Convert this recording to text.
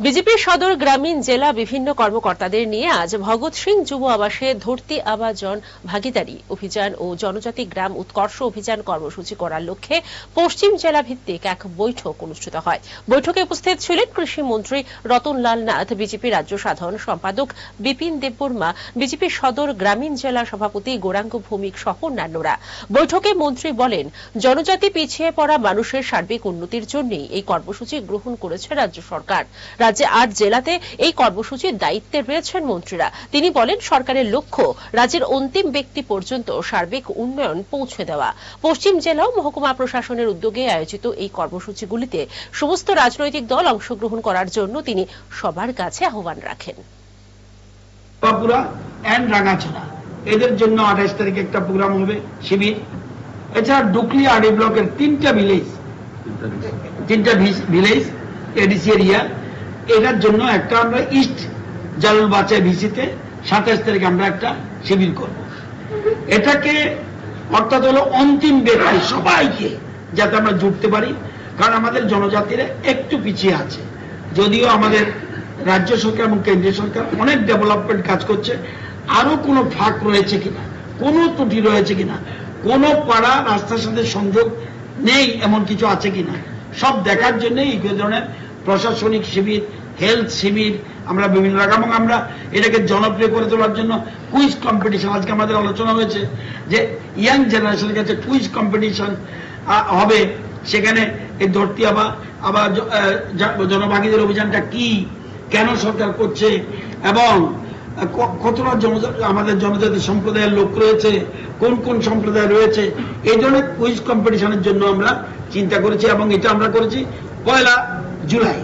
বিজেপির সদর গ্রামীণ জেলা বিভিন্ন কর্মকর্তাদের নিয়ে আজ ভগৎ সিং যুব আবাসে ধরতি আবা জন ভাগিদারি অভিযান ও জনজাতি গ্রাম উৎকর্ষ অভিযান কর্মসূচি করার লক্ষ্যে পশ্চিম জেলা ভিত্তিক এক বৈঠক অনুষ্ঠিত হয়। বৈঠকে উপস্থিত ছিলেন কৃষিমন্ত্রী রতনলাল নাথ, বিজেপি রাজ্য সাধারণ সম্পাদক বিপিন দেববর্মা, বিজেপি সদর গ্রামীণ জেলা সভাপতি গোরাঙ্গ ভৌমিক সহ অন্যান্যরা। বৈঠকে মন্ত্রী বলেন, জনজাতি পিছিয়ে পড়া মানুষের সার্বিক উন্নতির জন্যই এই কর্মসূচি গ্রহণ করেছে রাজ্য সরকার। রাজ্যে আট জেলাতে এই কর্মসূচির দায়িত্বে রয়েছেন মন্ত্রীরা। তিনি বলেন, সরকারের লক্ষ্য রাজ্যের অন্তিম ব্যক্তি পর্যন্ত সার্বিক উন্নয়ন পৌঁছে দেওয়া। পশ্চিম জেলা মহকুমা প্রশাসনের উদ্যোগে আয়োজিত এই কর্মসূচিগুলিতে সমস্ত রাজনৈতিক দল অংশগ্রহণ করার জন্য তিনি সবার কাছে আহ্বান রাখেন। এদের জন্য আঠাইশ তারিখে একটা প্রোগ্রাম হবে, শিবির। এছাড়া ডুকলি আড়ি ব্লকের তিনটা ভিলেজ তিনটা ভিলেজ এডিসি এরিয়া। এটার জন্য একটা আমরা ইস্ট জালুল বাচ্চা ভিসিতে, সাতাশ তারিখে আমরা একটা শিবির করব। এটাকে অর্থাৎ হলো অন্তিম ব্যক্তি সবাইকে যাতে আমরা জুড়তে পারি, কারণ আমাদের জনজাতিরা একটু পিছিয়ে আছে। যদিও আমাদের রাজ্য সরকার এবং কেন্দ্রীয় সরকার অনেক ডেভেলপমেন্ট কাজ করছে আরও কোনো ফাঁক রয়েছে কিনা, কোনো ত্রুটি রয়েছে কিনা, কোনো পাড়া রাস্তার সাথে সংযোগ নেই এমন কিছু আছে কিনা, সব দেখার জন্য এই ধরনের প্রশাসনিক শিবির হেলথ শিবির, আমরা বিভিন্ন এবং আমরা এটাকে জনপ্রিয় করে তোলার জন্য কুইজ কম্পিটিশন আজকে আমাদের আলোচনা হয়েছে যে ইয়াং জেনারেশনের কাছে কুইজ কম্পিটিশন হবে। সেখানে এই ধরতি আবার আবার জনভাগীদের অভিযানটা কি, কেন সরকার করছে, এবং কতটা আমাদের জনজাতি সম্প্রদায়ের লোক রয়েছে, কোন কোন সম্প্রদায় রয়েছে, এই ধরনের কুইজ কম্পিটিশনের জন্য আমরা চিন্তা করেছি, এবং এটা আমরা করেছি। পয়লা Julai.